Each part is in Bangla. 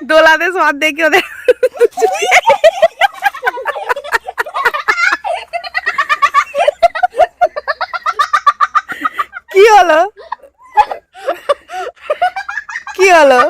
দোলাতে সব দেখি ওদের কি হলো? কি হলো?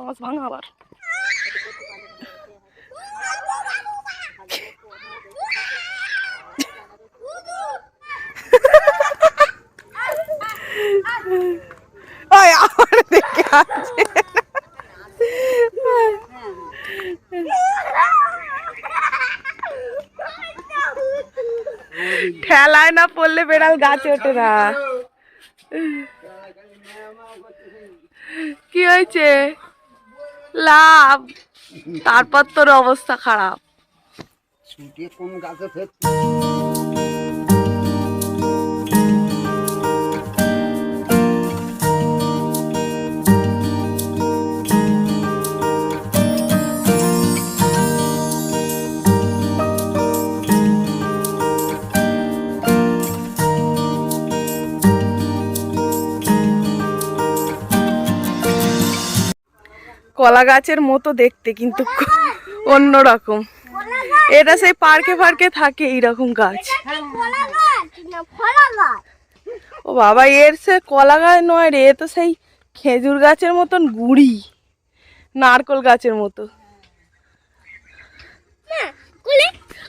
বাঁশ ভাঙা আবার ওই আমার ঠেলায় না পড়লে বেড়াল গাছে ওঠে না। কি হয়েছে? লাভ। তারপর তোর অবস্থা খারাপ। কোন গাছে কলা গাছের মতো দেখতে, কিন্তু অন্য রকম এটা সেই পার্কে ফার্কে থাকে এইরকম গাছ। ও বাবা, এর সে কলা গাছ নয় রে তো সেই খেজুর গাছের মতন গুড়ি, নারকল গাছের মতো।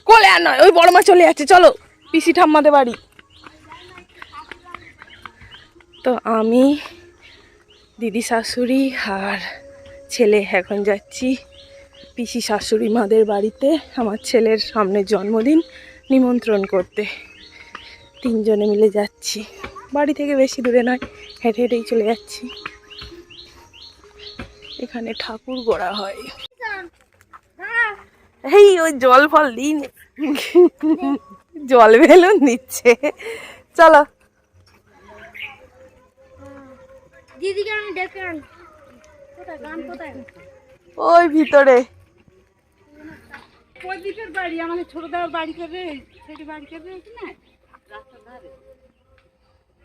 কোলে আর নয়, ওই বড় মা চলে যাচ্ছে, চলো, পিসি ঠাম্মাদের বাড়ি। তো আমি, দিদি শাশুড়ি আর ছেলে, এখন যাচ্ছি পিসি শাশুড়ি মাদের বাড়িতে। আমার ছেলের সামনের জন্মদিন, নিমন্ত্রণ করতে। তিনজনে মিলে যাচ্ছি। বাড়ি থেকে বেশি দূরে নয়, হেঁটে হেঁটেই চলে যাচ্ছি। এখানে ঠাকুর গড়া হয়। এই ওই জল ফল দিন। জল বেলুন দিচ্ছে। চলো। দিদিকে আমি ডেকে ওই ভিতরে। প্রদীপের বাড়ি আমাদের ছোট দাদার বাড়ি করবে সেটি বাড়ি করবে না?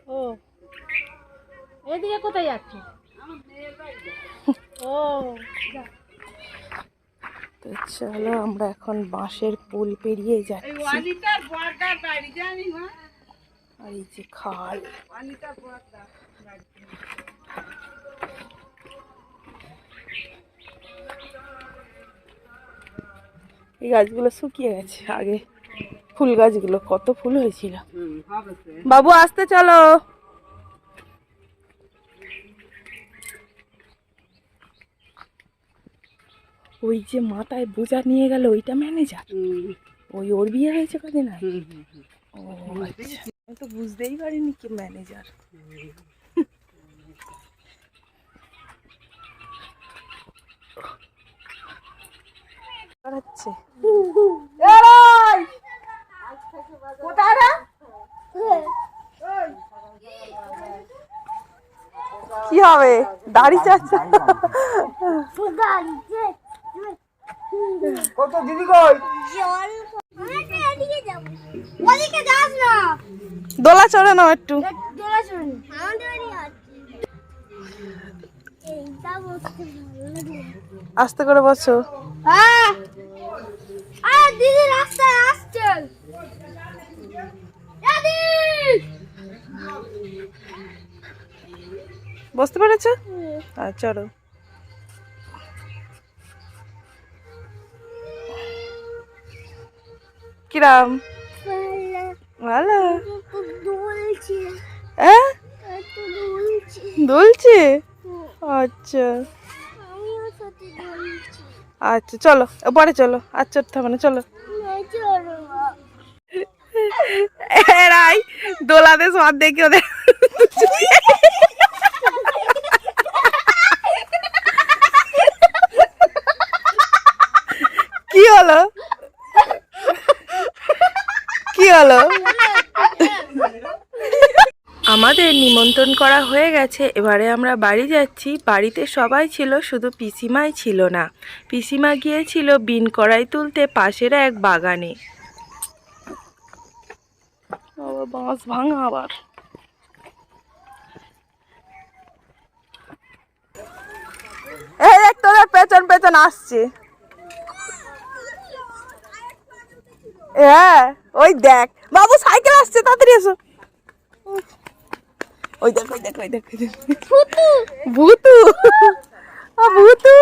ও। এদিকে কোথায় যাচ্ছ? ও তো চলো আমরা এখন বাঁশের পুল পেরিয়ে যাচ্ছি। আর এই যে খাল। অনিতার এই গাছগুলো শুকিয়ে গেছে আগে। ফুল গাছগুলো কত ফুল হয়েছিল। বাবু আসতে চলো। ওই যে মাথায় বোঝা নিয়ে গেল ওইটা ম্যানেজার ওই ওর বিয়ে হয়েছে কদিন আগে। ও আচ্ছা। তো বুঝতেই পারিনি কি ম্যানেজার করাচ্ছে কি হবে? দাড়ি চাচ্ছে। কত দিদি কই? জল আমি এদিকে যাব ওদিকে যাস না দোলা চড়ে নাও একটু দোলা আস্তে করে বসো হ্যাঁ দিদি রাস্তায় আসছে বসতে পেরেছ? আর চলো। কিরাম? ভালো। দুলছে। হ্যাঁ? আচ্ছা। আচ্ছা চলো, পরে চলো আর চড়তে হবে চলো। এরাই দোলাতে সব দেখি ওদের। কি হলো? কি হলো? আমাদের নিমন্ত্রণ করা হয়ে গেছে। এবারে আমরা বাড়ি যাচ্ছি। বাড়িতে সবাই ছিল শুধু পিসিমাই ছিল না। পিসিমা গিয়েছিল বিন কড়াই তুলতে পাশের এক বাগানে। বাঁশ ভাঙা আবার। এই দেখ তোদের পেছন পেছন আসছে। হ্যাঁ ওই দেখ। বাবু সাইকেল আসছে তাড়াতাড়ি এসো। ওই দেখ ওই দেখ ওই দেখ ভূতু। ভূতু। ভূতু।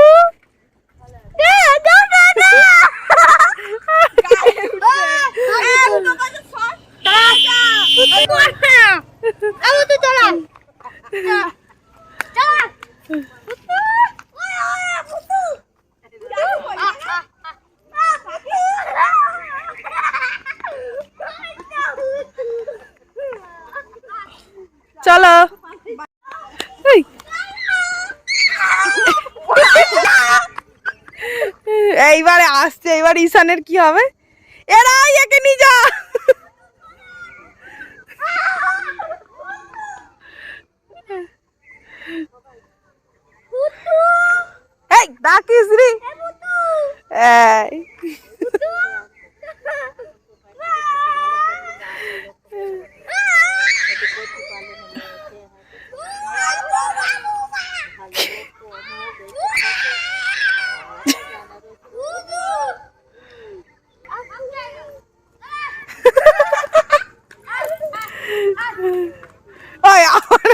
চলো এইবারে আসছে, এইবার ঈশানের কি হবে? এরা একে নিয়ে যা। এই, ডাকিস রে। এই। ওই আমার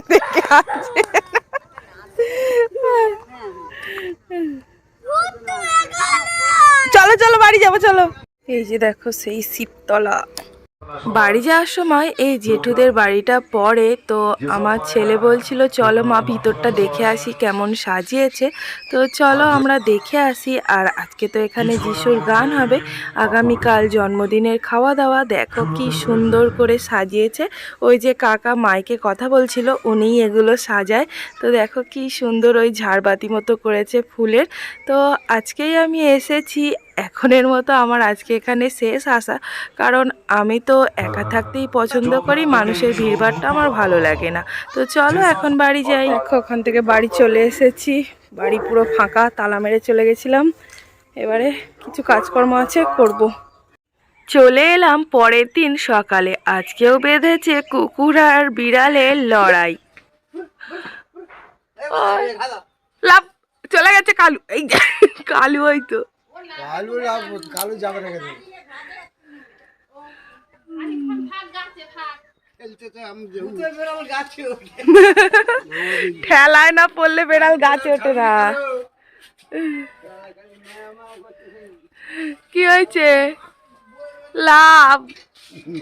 চলো চলো বাড়ি যাব চলো। এই যে দেখো সেই শিবতলা। বাড়ি যাওয়ার সময় এই জেঠুদের বাড়িটা পড়ে, তো আমার ছেলে বলছিল, চলো মা, ভিতরটা দেখে আসি কেমন সাজিয়েছে। তো চলো আমরা দেখে আসি, আর আজকে তো এখানে যিশুর গান হবে। আগামীকাল জন্মদিনের খাওয়া দাওয়া দেখো কি সুন্দর করে সাজিয়েছে। ওই যে কাকা মাইকে কথা বলছিল, উনিই এগুলো সাজায়। তো দেখো কি সুন্দর ওই ঝাড়বাতি মতো করেছে ফুলের। তো আজকেই আমি এসেছি এখনের মতো আমার আজকে এখানে শেষ আসা কারণ আমি তো একা থাকতেই পছন্দ করি মানুষের ভিড়ভাড়টা আমার ভালো লাগে না তো চলো এখন বাড়ি যাই দেখো ওখান থেকে বাড়ি চলে এসেছি বাড়ি পুরো ফাঁকা তালা মেরে চলে গেছিলাম এবারে কিছু কাজকর্ম আছে করব। চলে এলাম পরের দিন সকালে আজকেও বেঁধেছে কুকুর আর বিড়ালের লড়াই লাভ চলে গেছে কালু এই কালু হয়তো কালু লাভ কালু যাবে না কেন ঠেলায় না পড়লে বেড়াল গাছে ওঠে না। কি হয়েছে? লাভ।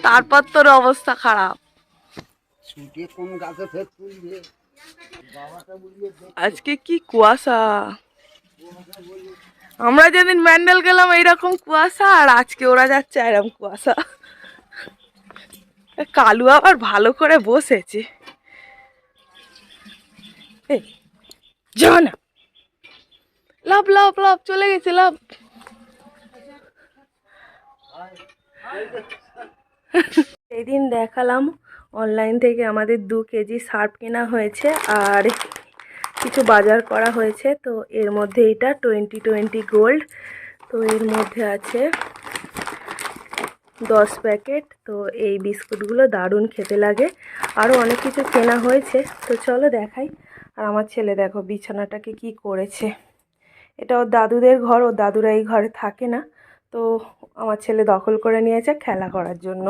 তারপর তোর অবস্থা খারাপ। আজকে কি কুয়াশা? আমরা যেদিন ম্যান্ডেল গেলাম এইরকম কুয়াশা, আর আজকে ওরা যাচ্ছে এরকম কুয়াশা। কালু আবার ভালো করে বসেছে। না। লাভ লাভ লাভ চলে গেছে লাভ সেদিন দেখালাম অনলাইন থেকে আমাদের দু কেজি সার্ফ কেনা হয়েছে, আর কিছু বাজার করা হয়েছে, তো এর মধ্যে এটা টোয়েন্টি টোয়েন্টি গোল্ড তো এর মধ্যে আছে দশ প্যাকেট, তো এই বিস্কুটগুলো দারুণ খেতে লাগে। আরও অনেক কিছু কেনা হয়েছে, তো চলো দেখাই। আর আমার ছেলে দেখো বিছানাটাকে কি করেছে। এটা ওর দাদুদের ঘর, ওর দাদুরা এই ঘরে থাকে না, তো আমার ছেলে দখল করে নিয়েছে খেলা করার জন্য।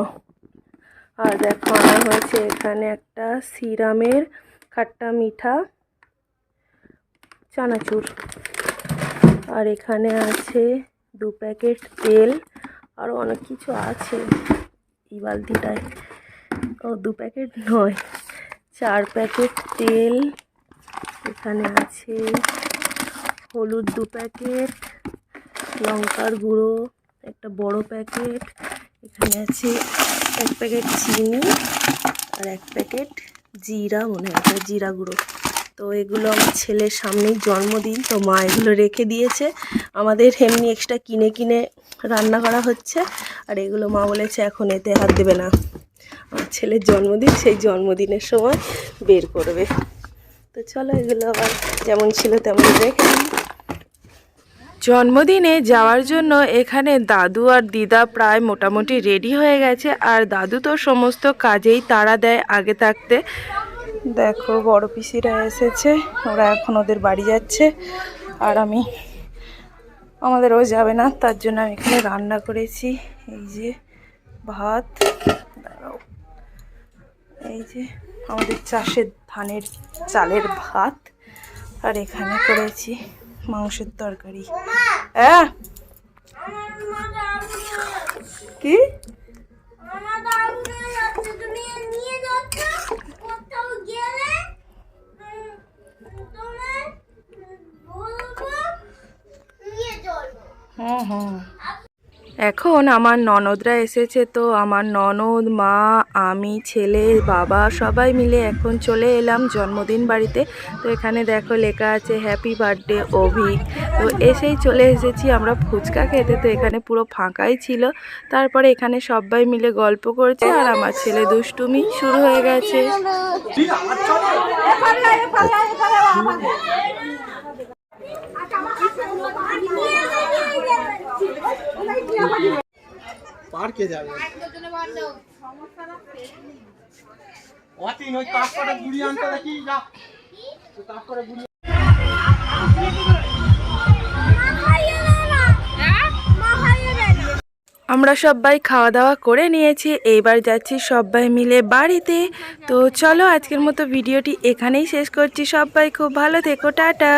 আর দেখো আনা হয়েছে এখানে একটা সিরামের খাট্টা মিঠা চানাচুর। আর এখানে আছে দু প্যাকেট তেল আরও অনেক কিছু আছে এই বালতিটায় ও, দু প্যাকেট নয়, চার প্যাকেট তেল। এখানে আছে হলুদ দু প্যাকেট, লঙ্কার গুঁড়ো, একটা বড় প্যাকেট। এখানে আছে এক প্যাকেট চিনি আর এক প্যাকেট জিরা মনে হয় জিরা গুঁড়ো। তো এগুলো আমার ছেলের সামনেই জন্মদিন, তো মা এগুলো রেখে দিয়েছে। আমাদের এমনি এক্সট্রা কিনে কিনে রান্না করা হচ্ছে, আর এগুলো মা বলেছে এখন এতে হাত দেবে না। আমার ছেলের জন্মদিন, সেই জন্মদিনের সময় বের করবে। তো চলো এগুলো আবার যেমন ছিল তেমন রেখে জন্মদিনে যাওয়ার জন্য এখানে দাদু আর দিদা প্রায় মোটামুটি রেডি হয়ে গেছে, আর দাদু তো সমস্ত কাজেই তারা দেয় আগে থাকতে। দেখো বড় পিসিরা এসেছে, ওরা এখন ওদের বাড়ি যাচ্ছে, আর আমি আমাদেরও যাবে না, তার জন্য আমি এখানে রান্না করেছি, এই যে ভাত এই যে আমাদের চাষের ধানের চালের ভাত, আর এখানে করেছি মাংসের তরকারি। হ্যাঁ? কি আমার দাদু নিয়ে যাচ্ছে তুমি নিয়ে যাচ্ছ কোথাও গেলে উম, তোমার বলব নিয়ে চলবো হুম হুম এখন আমার ননদরা এসেছে তো আমার ননদ, মা, আমি, ছেলে, বাবা সবাই মিলে এখন চলে এলাম জন্মদিন বাড়িতে। তো এখানে দেখো লেখা আছে হ্যাপি বার্থডে অভিক। তো এসেই চলে এসেছি আমরা ফুচকা খেতে। তো এখানে পুরো ফাঁকাই ছিল। তারপরে এখানে সবাই মিলে গল্প করছে আর আমার ছেলে দুষ্টুমি শুরু হয়ে গেছে। পার্কে যাবে। আমরা সবাই খাওয়া দাওয়া করে নিয়েছি, এইবার যাচ্ছি সবাই মিলে বাড়িতে। তো চলো আজকের মতো ভিডিওটি এখানেই শেষ করছি। সবাই খুব ভালো থেকো, টাটা।